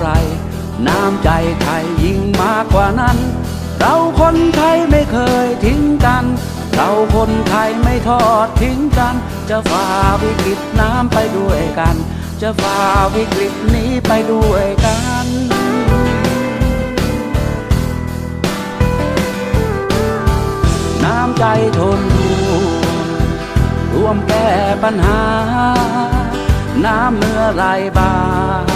ไร น้ำใจไทยยิ่งมากกว่านั้น เราคนไทยไม่เคยทิ้งกัน เราคนไทยไม่ทอดทิ้งกัน จะฝ่าวิกฤตน้ำไปด้วยกัน จะฝ่าวิกฤตนี้ไปด้วยกันน้ำใจทนรวมแก้ปัญหา น้ำเมื่อไหลบาห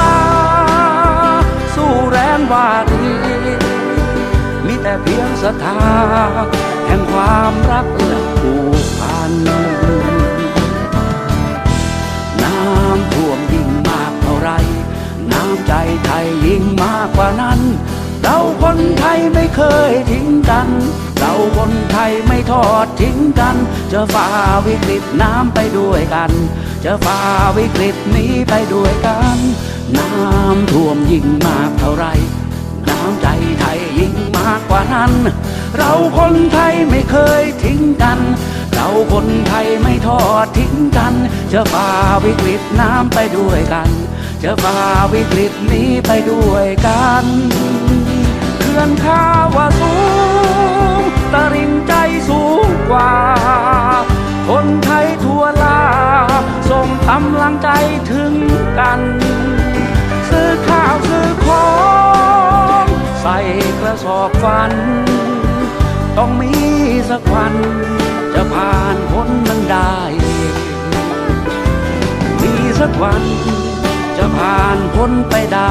า วารีมีแต่เพียงศรัทธาแห่งความรักและผูกพัน น้ำท่วมยิ่งมากเท่าไร น้ำใจไทยยิ่งมากกว่านั้น เราคนไทยไม่เคยทิ้งกัน คนไทยไม่ทอดทิ้งกัน จะฝ่าวิกฤตน้ำไปด้วยกัน จะฝ่าวิกฤตนี้ไปด้วยกัน น้ำท่วมยิ่งมากเท่าไร น้ำใจไทยยิ่งมากกว่านั้น เราคนไทยไม่เคยทิ้งกัน เราคนไทยไม่ทอดทิ้งกัน จะฝ่าวิกฤตน้ำไปด้วยกัน จะฝ่าวิกฤตนี้ไปด้วยกันเขื่อนข้าวาสู ตริงใจสูงกว่า คนไทยทั่วลา ส่งกำลังใจถึงกัน ซื้อข้าวซื้อของ ใส่กระสอบฟัน ต้องมีสักวัน จะผ่านพ้นมันได้ มีสักวัน จะผ่านพ้นไปได้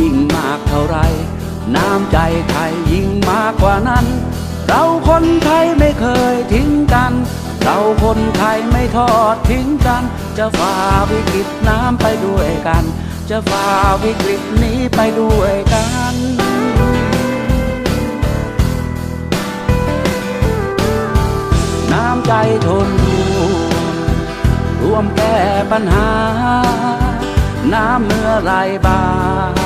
ยิ่งมากเท่าไร น้ำใจไทยยิ่งมากกว่านั้น เราคนไทยไม่เคยทิ้งกัน เราคนไทยไม่ทอดทิ้งกัน จะฝ่าวิกฤตน้ำไปด้วยกัน จะฝ่าวิกฤตนี้ไปด้วยกันน้ำใจทนรวมแก้ปัญหา น้ำเมื่อไหลบาห